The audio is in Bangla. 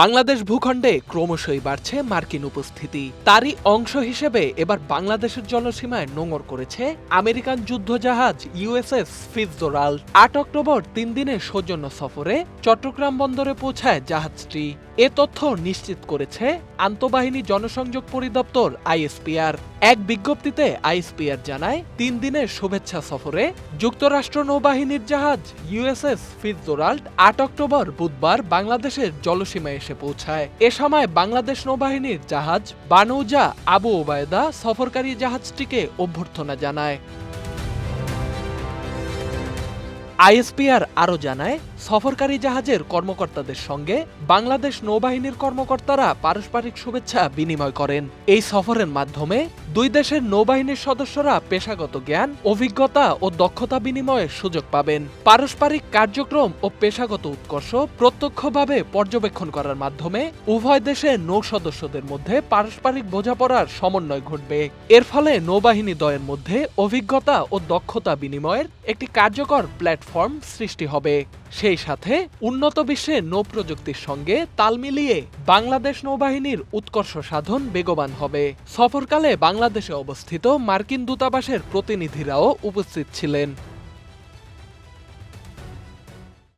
বাংলাদেশ ভূখণ্ডে ক্রমশই বাড়ছে মার্কিন উপস্থিতি। তারই অংশ হিসেবে এবার বাংলাদেশের জলসীমায় নোঙর করেছে আমেরিকান যুদ্ধজাহাজ ইউএসএস ফিজোরাল আট অক্টোবর তিন দিনের সৌজন্য সফরে চট্টগ্রাম বন্দরে পৌঁছায় জাহাজটি। এ তথ্য নিশ্চিত করেছে আন্তঃবাহিনী জনসংযোগ পরিদপ্তর আইএসপিআর। এক বিজ্ঞপ্তিতে আইএসপিআর জানায়, তিন দিনের শুভেচ্ছা সফরে যুক্তরাষ্ট্র নৌবাহিনীর জাহাজ ইউএসএস ফিটজোরাল্ড আট অক্টোবর বুধবার বাংলাদেশের জলসীমায় এসে পৌঁছায়। এ সময় বাংলাদেশ নৌবাহিনীর জাহাজ বানৌজা আবু ওবায়দা সফরকারী জাহাজটিকে অভ্যর্থনা জানায়। আইএসপিআর আরও জানায়, সফরকারী জাহাজের কর্মকর্তাদের সঙ্গে বাংলাদেশ নৌবাহিনীর কর্মকর্তারা পারস্পরিক শুভেচ্ছা বিনিময় করেন। এই সফরের মাধ্যমে দুই দেশের নৌবাহিনীর সদস্যরা পেশাগত জ্ঞান, অভিজ্ঞতা ও দক্ষতা বিনিময়ের সুযোগ পাবেন। পারস্পরিক কার্যক্রম ও পেশাগত উৎকর্ষ প্রত্যক্ষভাবে পর্যবেক্ষণ করার মাধ্যমে উভয় দেশের নৌ সদস্যদের মধ্যে পারস্পরিক বোঝাপড়ার সমন্বয় ঘটবে। এর ফলে নৌবাহিনী দ্বয়ের মধ্যে অভিজ্ঞতা ও দক্ষতা বিনিময়ের একটি কার্যকর প্ল্যাটফর্ম সৃষ্টি হবে। সেই সাথে উন্নত বিশ্বে নৌপ্রযুক্তির সঙ্গে তাল মিলিয়ে বাংলাদেশ নৌবাহিনীর উৎকর্ষ সাধন বেগবান হবে। সফরকালে বাংলাদেশে অবস্থিত মার্কিন দূতাবাসের প্রতিনিধিরাও উপস্থিত ছিলেন।